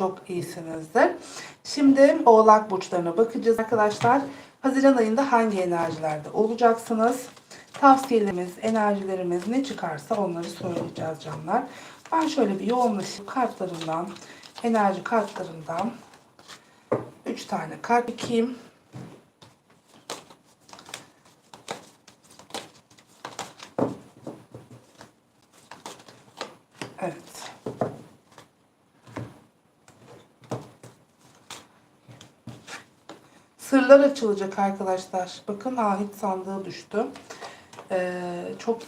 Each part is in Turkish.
çok iyisinizdir. Şimdi oğlak burçlarına bakacağız arkadaşlar. Haziran ayında hangi enerjilerde olacaksınız? Tavsiyelerimiz, enerjilerimiz ne çıkarsa onları söyleyeceğiz canlar. Ben şöyle bir yoğunlaşıp kartlarımdan, enerji kartlarımdan 3 tane kart çekeyim. Evet. Sırlar açılacak arkadaşlar. Bakın ahit sandığı düştü. Ee, çok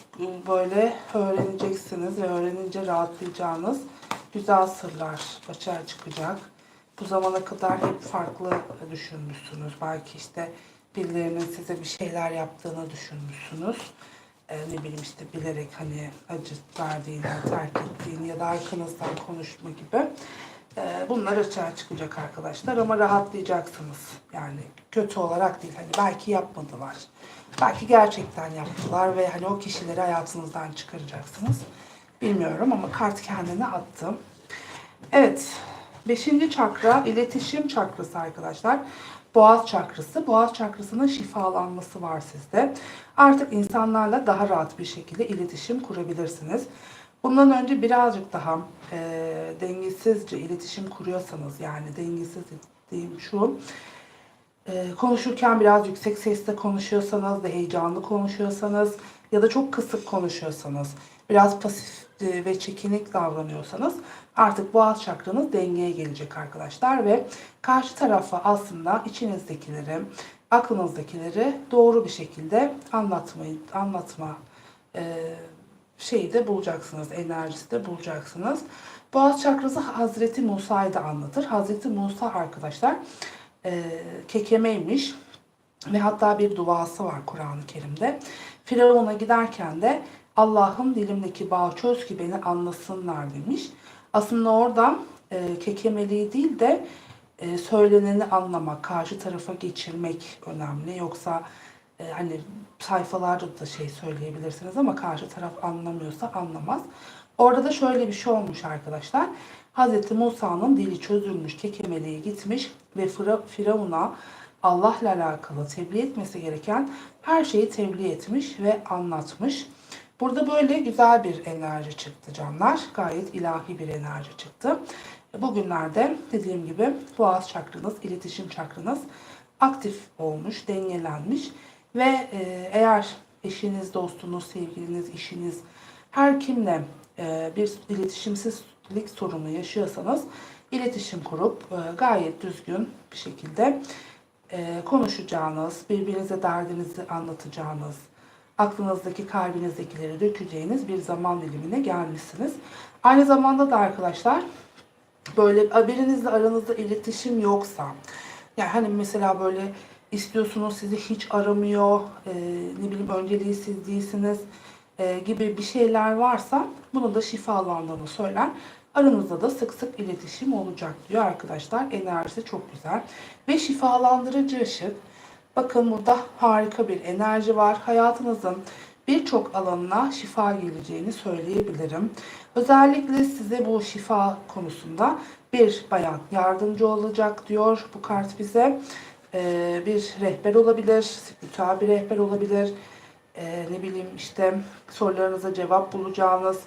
böyle öğreneceksiniz ve öğrenince rahatlayacağınız güzel sırlar açığa çıkacak. Bu zamana kadar hep farklı düşünmüşsünüz. Belki işte birilerinin size bir şeyler yaptığını düşünmüşsünüz. Ee, ne bileyim işte bilerek hani acı verdiğini, terk ettiğini ya da arkanızdan konuşma gibi. Ee, bunlar açığa çıkacak arkadaşlar ama rahatlayacaksınız. Yani kötü olarak değil. Hani belki yapmadılar. Belki gerçekten yaptılar ve hani o kişileri hayatınızdan çıkaracaksınız. Bilmiyorum ama kart kendine attı. Evet. Beşinci çakra iletişim çakrası arkadaşlar. Boğaz çakrası. Boğaz çakrasının şifalanması var sizde. Artık insanlarla daha rahat bir şekilde iletişim kurabilirsiniz. Bundan önce birazcık daha e, dengesizce iletişim kuruyorsanız yani dengesiz dediğim şu e, konuşurken biraz yüksek sesle konuşuyorsanız da heyecanlı konuşuyorsanız ya da çok kısık konuşuyorsanız biraz pasif e, ve çekinik davranıyorsanız artık boğaz çakranız dengeye gelecek arkadaşlar ve karşı tarafa aslında içinizdekileri, aklınızdakileri doğru bir şekilde anlatmayı, anlatma e, şeyi de bulacaksınız, enerjisi de bulacaksınız. Boğaz çakrası Hazreti Musa'yı da anlatır. Hazreti Musa arkadaşlar e, kekemeymiş ve hatta bir duası var Kur'an-ı Kerim'de. Firavun'a giderken de Allah'ım dilimdeki bağ çöz ki beni anlasınlar demiş. Aslında oradan e, kekemeliği değil de e, söyleneni anlamak, karşı tarafa geçirmek önemli. Yoksa e, hani sayfalarda da şey söyleyebilirsiniz ama karşı taraf anlamıyorsa anlamaz. Orada da şöyle bir şey olmuş arkadaşlar. Hz. Musa'nın dili çözülmüş, kekemeliğe gitmiş ve Fira- Firavun'a Allah'la alakalı tebliğ etmesi gereken her şeyi tebliğ etmiş ve anlatmış. Burada böyle güzel bir enerji çıktı canlar. Gayet ilahi bir enerji çıktı. Bugünlerde dediğim gibi boğaz çakranız, iletişim çakranız aktif olmuş, dengelenmiş ve e, eğer eşiniz, dostunuz, sevgiliniz, işiniz her kimle e, bir iletişimsizlik sorunu yaşıyorsanız iletişim kurup e, gayet düzgün bir şekilde e, konuşacağınız, birbirinize derdinizi anlatacağınız, aklınızdaki kalbinizdekileri dökeceğiniz bir zaman dilimine gelmişsiniz. Aynı zamanda da arkadaşlar böyle birinizle aranızda iletişim yoksa yani hani mesela böyle istiyorsunuz sizi hiç aramıyor e, ne bileyim önceliği siz değilsiniz e, gibi bir şeyler varsa bunu da şifalandığını söyler. Aranızda da sık sık iletişim olacak diyor arkadaşlar. Enerjisi çok güzel. Ve şifalandırıcı ışık. Bakın burada harika bir enerji var. Hayatınızın birçok alanına şifa geleceğini söyleyebilirim. Özellikle size bu şifa konusunda bir bayan yardımcı olacak diyor bu kart bize. Ee, bir rehber olabilir, bir rehber olabilir. Ee, ne bileyim işte sorularınıza cevap bulacağınız,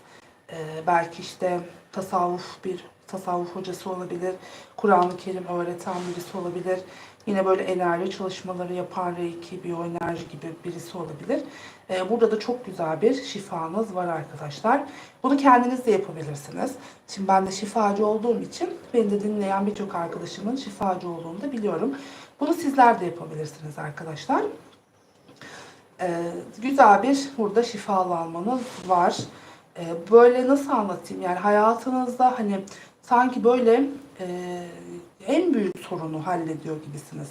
e, belki işte tasavvuf bir tasavvuf hocası olabilir, Kur'an-ı Kerim öğreten birisi olabilir. Yine böyle enerji çalışmaları yapan reiki, biyoenerji gibi birisi olabilir. Ee, burada da çok güzel bir şifanız var arkadaşlar. Bunu kendiniz de yapabilirsiniz. Şimdi ben de şifacı olduğum için beni de dinleyen birçok arkadaşımın şifacı olduğunu da biliyorum. Bunu sizler de yapabilirsiniz arkadaşlar. Ee, güzel bir burada şifalanmanız var. Ee, böyle nasıl anlatayım? Yani hayatınızda hani sanki böyle e, en büyük sorunu hallediyor gibisiniz.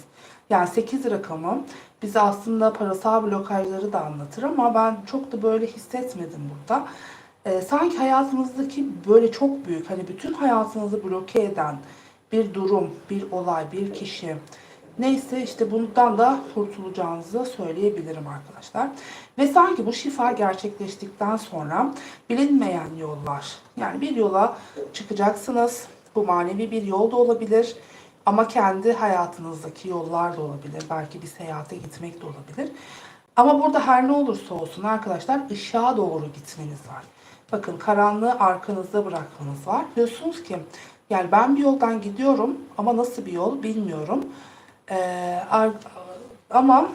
Yani 8 rakamı bize aslında parasal blokajları da anlatır ama ben çok da böyle hissetmedim burada. Ee, sanki hayatınızdaki böyle çok büyük hani bütün hayatınızı bloke eden bir durum, bir olay, bir kişi neyse işte bundan da kurtulacağınızı söyleyebilirim arkadaşlar. Ve sanki bu şifa gerçekleştikten sonra bilinmeyen yollar yani bir yola çıkacaksınız Bu manevi bir yol da olabilir. Ama kendi hayatınızdaki yollar da olabilir. Belki bir seyahate gitmek de olabilir. Ama burada her ne olursa olsun arkadaşlar ışığa doğru gitmeniz var. Bakın karanlığı arkanızda bırakmanız var. Diyorsunuz ki yani ben bir yoldan gidiyorum ama nasıl bir yol bilmiyorum. Ee, ama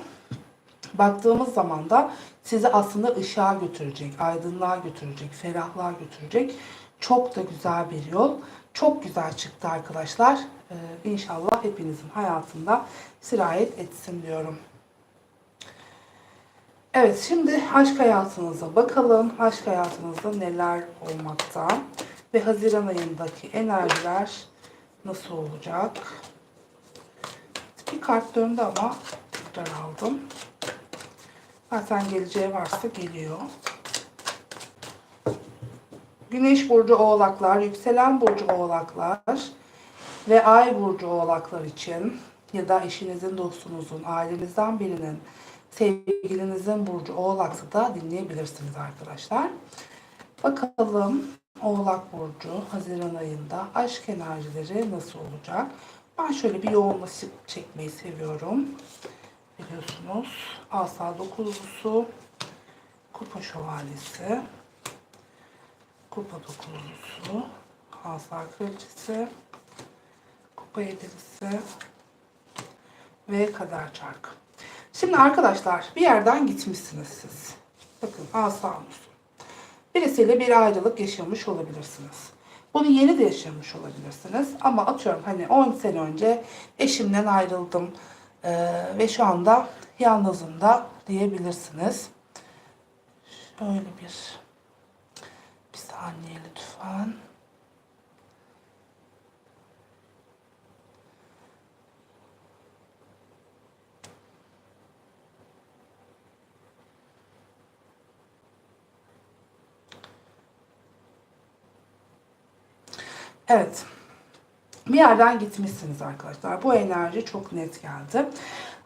baktığımız zaman da sizi aslında ışığa götürecek, aydınlığa götürecek, ferahlığa götürecek çok da güzel bir yol. Çok güzel çıktı arkadaşlar. Ee, inşallah hepinizin hayatında sirayet etsin diyorum. Evet şimdi aşk hayatınıza bakalım. Aşk hayatınızda neler olmakta ve Haziran ayındaki enerjiler nasıl olacak? Bir kart döndü ama tekrar aldım. Zaten geleceği varsa geliyor. Güneş burcu oğlaklar, yükselen burcu oğlaklar ve ay burcu oğlaklar için ya da eşinizin, dostunuzun, ailenizden birinin, sevgilinizin burcu oğlaksa da dinleyebilirsiniz arkadaşlar. Bakalım Oğlak Burcu Haziran ayında aşk enerjileri nasıl olacak? Ben şöyle bir yoğunlaşıp çekmeyi seviyorum. Biliyorsunuz Asa dokuzlusu, Kupa Şövalyesi, Kupa dokuzlusu, Asa Kraliçesi, Kupa Yedilisi ve Kader Çarkı. Şimdi arkadaşlar bir yerden gitmişsiniz siz. Bakın Asa Musu. Birisiyle bir ayrılık yaşamış olabilirsiniz. Bunu yeni de yaşamış olabilirsiniz. Ama atıyorum hani 10 sene önce eşimden ayrıldım eee, ve şu anda yalnızım da diyebilirsiniz. Şöyle bir bir saniye lütfen. Evet. Bir yerden gitmişsiniz arkadaşlar. Bu enerji çok net geldi.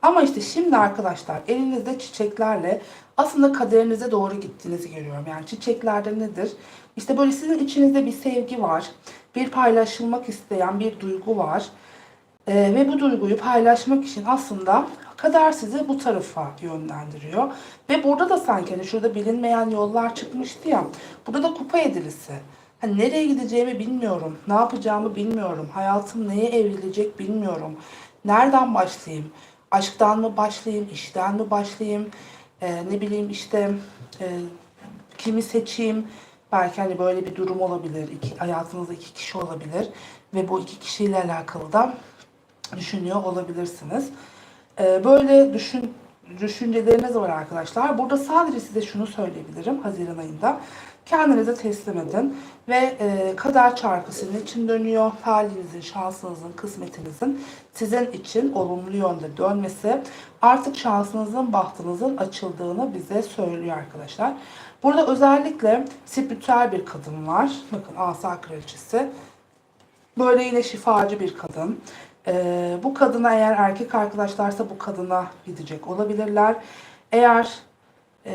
Ama işte şimdi arkadaşlar elinizde çiçeklerle aslında kaderinize doğru gittiğinizi görüyorum. Yani çiçeklerde nedir? İşte böyle sizin içinizde bir sevgi var. Bir paylaşılmak isteyen bir duygu var. Ee, ve bu duyguyu paylaşmak için aslında kader sizi bu tarafa yönlendiriyor. Ve burada da sanki hani şurada bilinmeyen yollar çıkmıştı ya. Burada da kupa edilisi. Hani nereye gideceğimi bilmiyorum. Ne yapacağımı bilmiyorum. Hayatım neye evrilecek bilmiyorum. Nereden başlayayım? Aşktan mı başlayayım? işten mi başlayayım? Ee, ne bileyim işte e, kimi seçeyim? Belki hani böyle bir durum olabilir. İki, hayatınızda iki kişi olabilir. Ve bu iki kişiyle alakalı da düşünüyor olabilirsiniz. Ee, böyle düşün düşünceleriniz var arkadaşlar. Burada sadece size şunu söyleyebilirim Haziran ayında. Kendinize teslim edin ve e, kader çarkı sizin için dönüyor. Halinizin, şansınızın, kısmetinizin sizin için olumlu yönde dönmesi artık şansınızın, bahtınızın açıldığını bize söylüyor arkadaşlar. Burada özellikle spiritüel bir kadın var. Bakın Asa Kraliçesi. Böyle yine şifacı bir kadın. Ee, bu kadına eğer erkek arkadaşlarsa bu kadına gidecek olabilirler. Eğer e,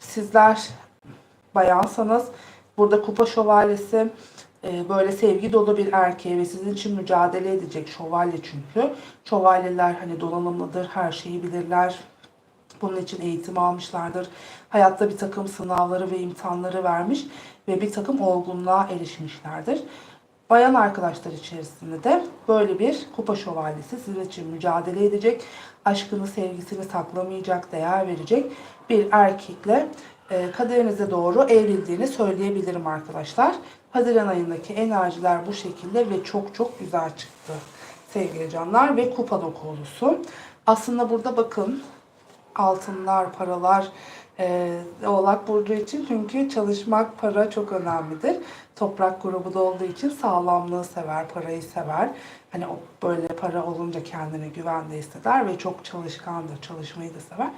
sizler bayansanız burada kupa şövalyesi e, böyle sevgi dolu bir erkeğe ve sizin için mücadele edecek şövalye çünkü. Şövalyeler hani donanımlıdır, her şeyi bilirler. Bunun için eğitim almışlardır. Hayatta bir takım sınavları ve imtihanları vermiş ve bir takım olgunluğa erişmişlerdir. Bayan arkadaşlar içerisinde de böyle bir kupa şövalyesi sizin için mücadele edecek, aşkını, sevgisini saklamayacak, değer verecek bir erkekle kaderinize doğru evrildiğini söyleyebilirim arkadaşlar. Haziran ayındaki enerjiler bu şekilde ve çok çok güzel çıktı sevgili canlar ve kupa dokulusu. Aslında burada bakın altınlar, paralar e, Oğlak Burcu için çünkü çalışmak, para çok önemlidir. Toprak grubu da olduğu için sağlamlığı sever, parayı sever. Hani o böyle para olunca kendine güvende hisseder ve çok çalışkandır, çalışmayı da sever.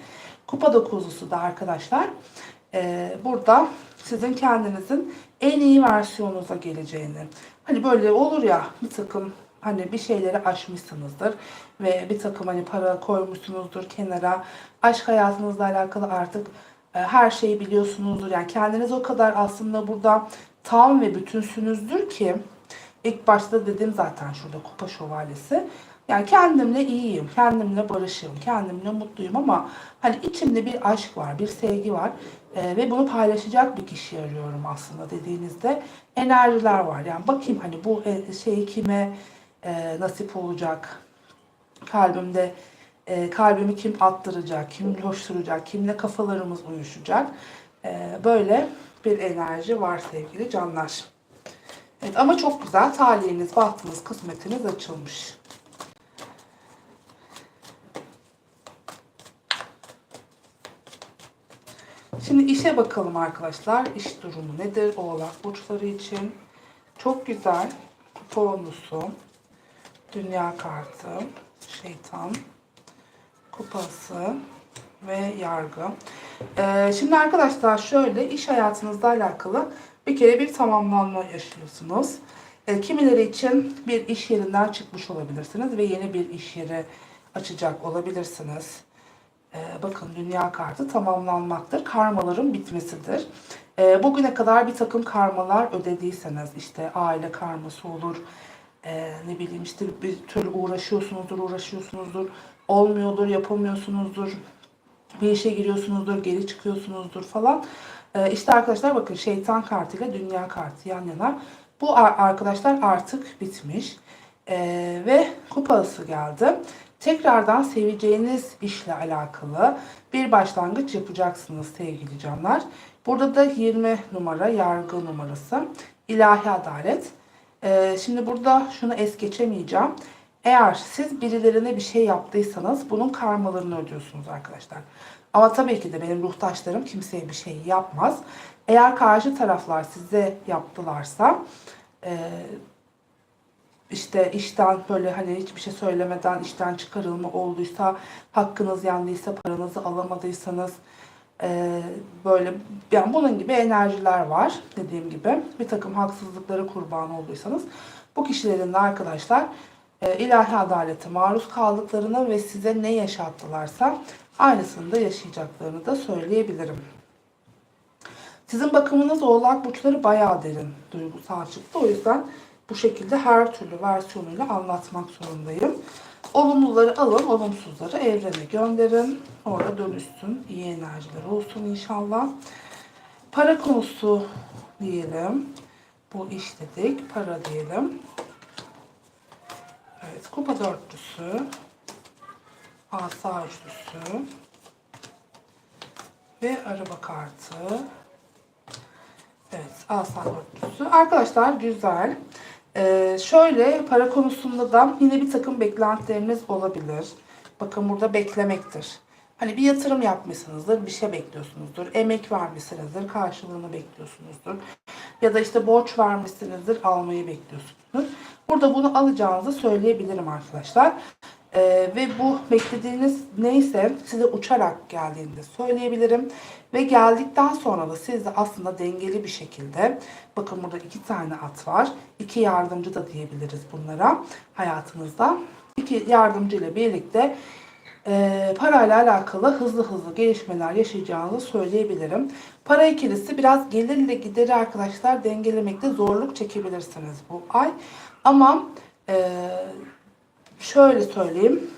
Kupa dokuzlusu da arkadaşlar e, burada sizin kendinizin en iyi versiyonunuza geleceğini. Hani böyle olur ya bir takım hani bir şeyleri aşmışsınızdır ve bir takım hani para koymuşsunuzdur kenara. Aşk hayatınızla alakalı artık e, her şeyi biliyorsunuzdur. Yani kendiniz o kadar aslında burada tam ve bütünsünüzdür ki İlk başta dedim zaten şurada kupa şövalyesi. Yani kendimle iyiyim, kendimle barışım, kendimle mutluyum ama hani içimde bir aşk var, bir sevgi var Ee, ve bunu paylaşacak bir kişi arıyorum aslında dediğinizde enerjiler var. Yani bakayım hani bu e, şey kime e, nasip olacak, kalbimde e, kalbimi kim attıracak, kim coşturacak, kimle kafalarımız uyuşacak. E, böyle bir enerji var sevgili canlar. Evet ama çok güzel talihiniz, bahtınız, kısmetiniz açılmış. Şimdi işe bakalım arkadaşlar. İş durumu nedir oğlak burçları için? Çok güzel. Bonusu, dünya kartı, şeytan, kupası ve yargı. Ee, şimdi arkadaşlar şöyle iş hayatınızla alakalı bir kere bir tamamlanma yaşıyorsunuz. Ee, kimileri için bir iş yerinden çıkmış olabilirsiniz ve yeni bir iş yeri açacak olabilirsiniz. Ee, bakın dünya kartı tamamlanmaktır. Karmaların bitmesidir. Ee, bugüne kadar bir takım karmalar ödediyseniz işte aile karması olur, ee, ne bileyim işte bir türlü uğraşıyorsunuzdur, uğraşıyorsunuzdur, olmuyordur, yapamıyorsunuzdur, bir işe giriyorsunuzdur, geri çıkıyorsunuzdur falan. Ee, işte arkadaşlar bakın şeytan kartıyla dünya kartı yan yana. Bu ar- arkadaşlar artık bitmiş. Ee, ve kupası geldi. Tekrardan seveceğiniz işle alakalı bir başlangıç yapacaksınız sevgili canlar. Burada da 20 numara yargı numarası. ilahi adalet. Ee, şimdi burada şunu es geçemeyeceğim. Eğer siz birilerine bir şey yaptıysanız bunun karmalarını ödüyorsunuz arkadaşlar. Ama tabii ki de benim ruhtaşlarım kimseye bir şey yapmaz. Eğer karşı taraflar size yaptılarsa e, işte işten böyle hani hiçbir şey söylemeden işten çıkarılma olduysa, hakkınız yendiyse, paranızı alamadıysanız e, böyle yani bunun gibi enerjiler var dediğim gibi. Bir takım haksızlıklara kurban olduysanız bu kişilerin de arkadaşlar e, ilahi adalete maruz kaldıklarını ve size ne yaşattılarsa aynısını da yaşayacaklarını da söyleyebilirim. Sizin bakımınız oğlak burçları bayağı derin duygusal çıktı. O yüzden bu şekilde her türlü versiyonuyla anlatmak zorundayım. Olumluları alın, olumsuzları evrene gönderin. Orada dönüşsün. İyi enerjiler olsun inşallah. Para konusu diyelim. Bu iş dedik. Para diyelim. Evet. Kupa dörtlüsü. Asa üçlüsü. Ve araba kartı. Evet. Asa dörtlüsü. Arkadaşlar güzel. Ee, şöyle para konusunda da yine bir takım beklentileriniz olabilir. Bakın burada beklemektir. Hani bir yatırım yapmışsınızdır, bir şey bekliyorsunuzdur. Emek vermişsinizdir, karşılığını bekliyorsunuzdur. Ya da işte borç vermişsinizdir, almayı bekliyorsunuzdur. Burada bunu alacağınızı söyleyebilirim arkadaşlar. Ee, ve bu beklediğiniz neyse size uçarak geldiğini de söyleyebilirim. Ve geldikten sonra da siz de aslında dengeli bir şekilde bakın burada iki tane at var. İki yardımcı da diyebiliriz bunlara hayatınızda. İki yardımcı ile birlikte e, parayla alakalı hızlı hızlı gelişmeler yaşayacağınızı söyleyebilirim. Para ikilisi biraz gelirle gideri arkadaşlar dengelemekte zorluk çekebilirsiniz bu ay. Ama e, şöyle söyleyeyim.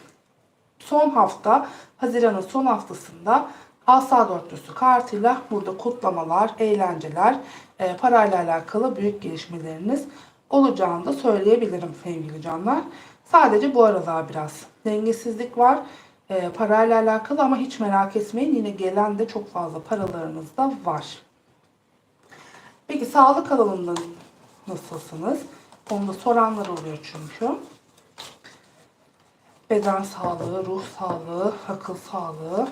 Son hafta, Haziran'ın son haftasında Asa dörtlüsü kartıyla burada kutlamalar, eğlenceler, e, parayla alakalı büyük gelişmeleriniz olacağını da söyleyebilirim sevgili canlar. Sadece bu aralar biraz dengesizlik var e, parayla alakalı ama hiç merak etmeyin yine gelen de çok fazla paralarınız da var. Peki sağlık alanında nasılsınız? Onu da soranlar oluyor çünkü. Beden sağlığı, ruh sağlığı, akıl sağlığı.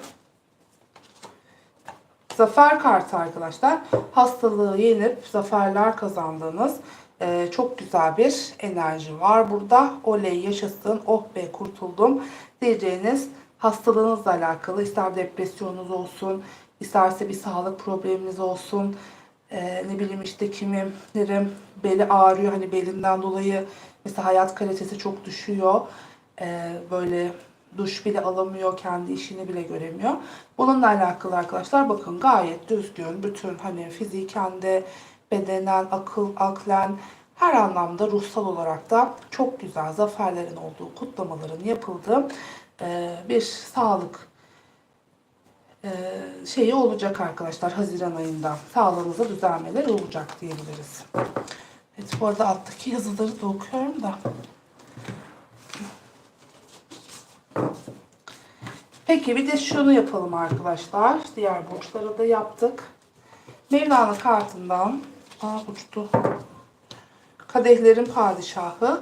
Zafer kartı arkadaşlar. Hastalığı yenip zaferler kazandığınız e, çok güzel bir enerji var burada. Oley yaşasın, oh be kurtuldum diyeceğiniz hastalığınızla alakalı ister depresyonunuz olsun, isterse bir sağlık probleminiz olsun. E, ne bileyim işte kimilerin beli ağrıyor hani belinden dolayı mesela hayat kalitesi çok düşüyor. E, böyle duş bile alamıyor, kendi işini bile göremiyor. Bununla alakalı arkadaşlar bakın gayet düzgün, bütün hani fiziken de bedenen, akıl, aklen her anlamda ruhsal olarak da çok güzel zaferlerin olduğu, kutlamaların yapıldığı e, bir sağlık e, şeyi olacak arkadaşlar Haziran ayında. Sağlığınıza düzelmeler olacak diyebiliriz. Evet bu arada alttaki yazıları da okuyorum da. Peki bir de şunu yapalım arkadaşlar. Diğer burçları da yaptık. Mevlana kartından aa, uçtu. Kadehlerin padişahı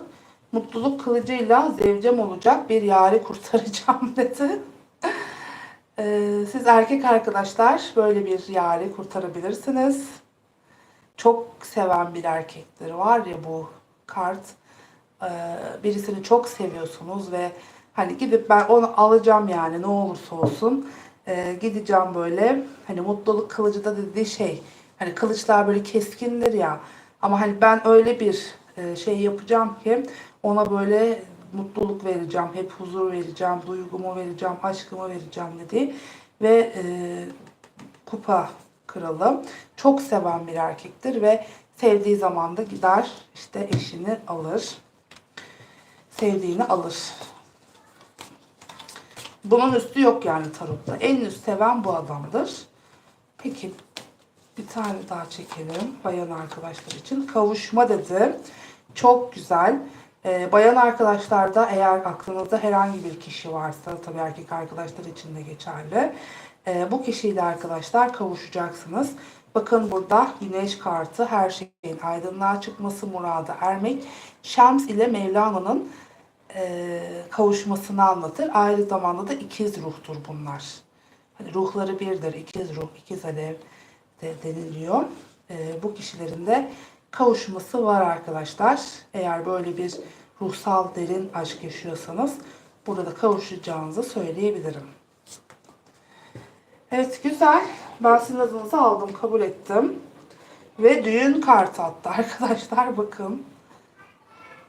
mutluluk kılıcıyla zevcem olacak bir yari kurtaracağım dedi. Ee, siz erkek arkadaşlar böyle bir yari kurtarabilirsiniz. Çok seven bir erkektir var ya bu kart. Ee, birisini çok seviyorsunuz ve hani gidip ben onu alacağım yani ne olursa olsun. Ee, gideceğim böyle hani mutluluk kılıcı da dediği şey. Hani kılıçlar böyle keskindir ya. Ama hani ben öyle bir e, şey yapacağım ki ona böyle mutluluk vereceğim, hep huzur vereceğim, duygumu vereceğim, aşkımı vereceğim dedi. Ve e, kupa kralı çok seven bir erkektir ve sevdiği zaman da gider işte eşini alır. Sevdiğini alır. Bunun üstü yok yani tarotta. En üst seven bu adamdır. Peki bir tane daha çekelim bayan arkadaşlar için. Kavuşma dedi. Çok güzel. Ee, bayan arkadaşlarda eğer aklınızda herhangi bir kişi varsa tabii erkek arkadaşlar için de geçerli. Ee, bu kişiyle arkadaşlar kavuşacaksınız. Bakın burada güneş kartı her şeyin aydınlığa çıkması murada ermek. Şems ile Mevlana'nın e, kavuşmasını anlatır. Aynı zamanda da ikiz ruhtur bunlar. Hani ruhları birdir, ikiz ruh, ikiz alev de deniliyor. E, bu kişilerin de kavuşması var arkadaşlar. Eğer böyle bir ruhsal derin aşk yaşıyorsanız burada kavuşacağınızı söyleyebilirim. Evet güzel. Ben sizin adınızı aldım, kabul ettim. Ve düğün kartı attı arkadaşlar bakın.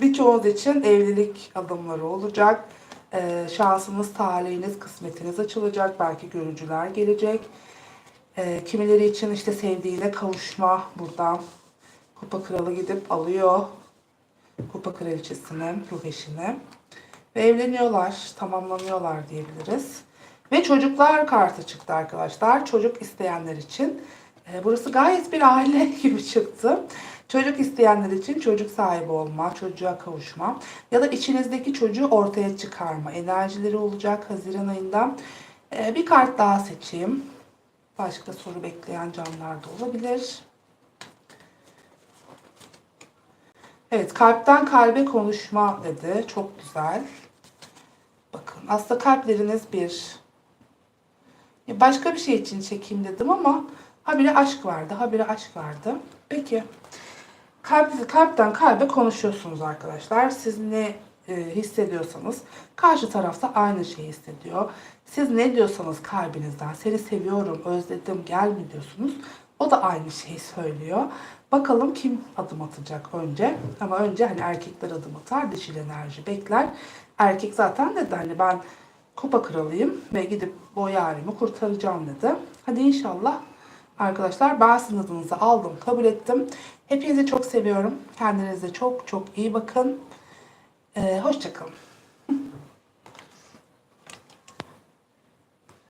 Birçoğunuz için evlilik adımları olacak. Ee, şansınız, talihiniz, kısmetiniz açılacak. Belki görücüler gelecek. Ee, kimileri için işte sevdiğine kavuşma buradan. Kupa kralı gidip alıyor. Kupa kraliçesini, ruh eşini. Ve evleniyorlar, tamamlanıyorlar diyebiliriz. Ve çocuklar kartı çıktı arkadaşlar. Çocuk isteyenler için. Ee, burası gayet bir aile gibi çıktı. Çocuk isteyenler için çocuk sahibi olma, çocuğa kavuşma ya da içinizdeki çocuğu ortaya çıkarma enerjileri olacak Haziran ayında. Ee, bir kart daha seçeyim. Başka soru bekleyen canlar da olabilir. Evet, kalpten kalbe konuşma dedi. Çok güzel. Bakın, aslında kalpleriniz bir. Başka bir şey için çekeyim dedim ama habire aşk vardı, habire aşk vardı. Peki. Kalp, kalpten kalbe konuşuyorsunuz arkadaşlar. Siz ne e, hissediyorsanız karşı tarafta aynı şeyi hissediyor. Siz ne diyorsanız kalbinizden seni seviyorum, özledim, gel mi diyorsunuz. O da aynı şeyi söylüyor. Bakalım kim adım atacak önce. Ama önce hani erkekler adım atar, dişil enerji bekler. Erkek zaten dedi hani ben kupa kralıyım ve gidip o yarimi kurtaracağım dedi. Hadi inşallah arkadaşlar ben sizin adınızı aldım, kabul ettim. Hepinizi çok seviyorum. Kendinize çok çok iyi bakın. Ee, Hoşçakalın.